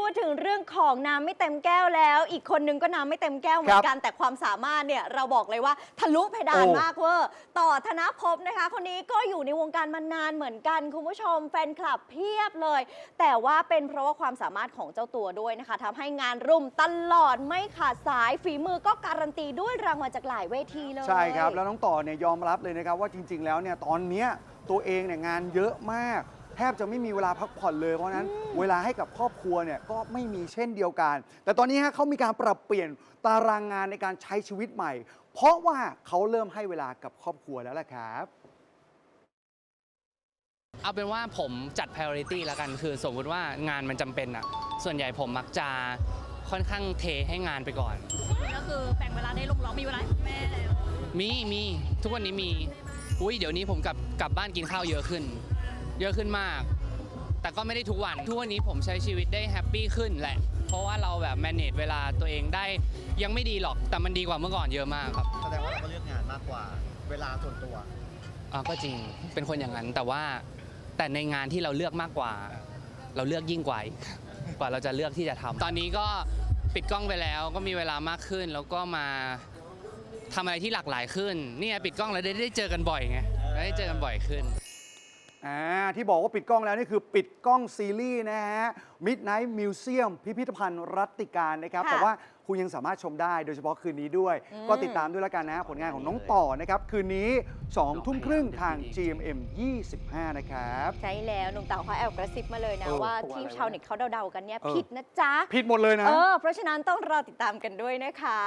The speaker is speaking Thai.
พูดถึงเรื่องของน้ำไม่เต็มแก้วแล้ว อีกคนนึงก็น้ำไม่เต็มแก้วเหมือนกัน แต่ความสามารถเนี่ยเราบอกเลยว่าทะลุเพดานโอ้มากเวอร์ต่อธนภพนะคะ คนนี้ก็อยู่ในวงการมานานเหมือนกัน คุณผู้ชมแฟนคลับเพียบเลย แต่ว่าเป็นเพราะว่าความสามารถของเจ้าตัวด้วยนะคะทำให้งานรุ่มตลอดไม่ขาดสายฝีมือก็การันตีด้วยรางวัลจากหลายเวทีเลยใช่ครับ แล้วน้องต่อเนี่ยยอมรับเลยนะครับว่าจริง ๆ แล้วเนี่ยตอนเนี้ยตัวเองเนี่ยงานเยอะมากแท บจะไม่มีเวลาพักผ่อนเลย เพราะฉะนั้นเวลาให้กับครอบครัวเนี่ยก็ไม่มีเช่นเดียวกัน แต่ตอนนี้ฮะเขามีการปรับเปลี่ยนตารางงานในการใช้ชีวิตใหม่ เพราะว่าเขาเริ่มให้เวลากับครอบครัวแล้วล่ะครับ เอาเป็นว่าผมจัด priority แล้วกัน คือสมมุติว่างานมันจำเป็นอะส่วนใหญ่ผมมักจะค่อนข้างเทให้งานไปก่อน ก็คือแบ่งเวลาได้ลงล็อกมีเวลาให้คุณแม่แล้วมีมีทุกวันนี้มี อุ้ยเดี๋ยวนี้ผมกลับกลับบ้านกินข้าวเยอะขึ้น เยอะขึ้นมาก แต่ก็ไม่ได้ทุกวัน ทุกวันนี้ผมใช้ชีวิตได้แฮปปี้ขึ้นแหละ เพราะว่าเราแบบ manage เวลาตัวเองได้ยังไม่ดีหรอก แต่มันดีกว่าเมื่อก่อนเยอะมากครับแสดงว่าเราก็เลือกงานมากกว่าเวลาส่วนตัว อ่าก็จริง เป็นคนอย่างนั้น แต่ว่าแต่ในงานที่เราเลือกมากกว่า เราเลือกยิ่งกว่าอีกกว่าเราจะเลือกที่จะทำตอนนี้ก็ปิดกล้องไปแล้ว ก็มีเวลามากขึ้น แล้วก็มาทำอะไรที่หลากหลายขึ้น เนี่ยปิดกล้องแล้วได้ได้เจอกันบ่อยไงได้เจอกันบ่อยขึ้น อ่าที่บอกว่าปิดกล้องแล้วนี่คือปิดกล้องซีรีส์นะฮะ Midnight Museum พิพิธภัณฑ์รัตติการนะครับ ค่ะแต่ว่าคุณยังสามารถชมได้โดยเฉพาะคืนนี้ด้วย อืม ก็ติดตามด้วยแล้วกันนะผลงานของน้องต่อนะครับ คืนนี้2ทุ่มครึ่งทาง GMM 25 นะครับ ใช่แล้วหนุ่มเต่าเขาแอบกระซิบมาเลยนะ เออว่าบอกว่าที่อะไรวะชาวเน็ตเขาเดาๆกันเนี่ยเออ ผิดนะจ๊ะ ผิดหมดเลยนะ เออ เพราะฉะนั้นต้องรอติดตามกันด้วยนะคะ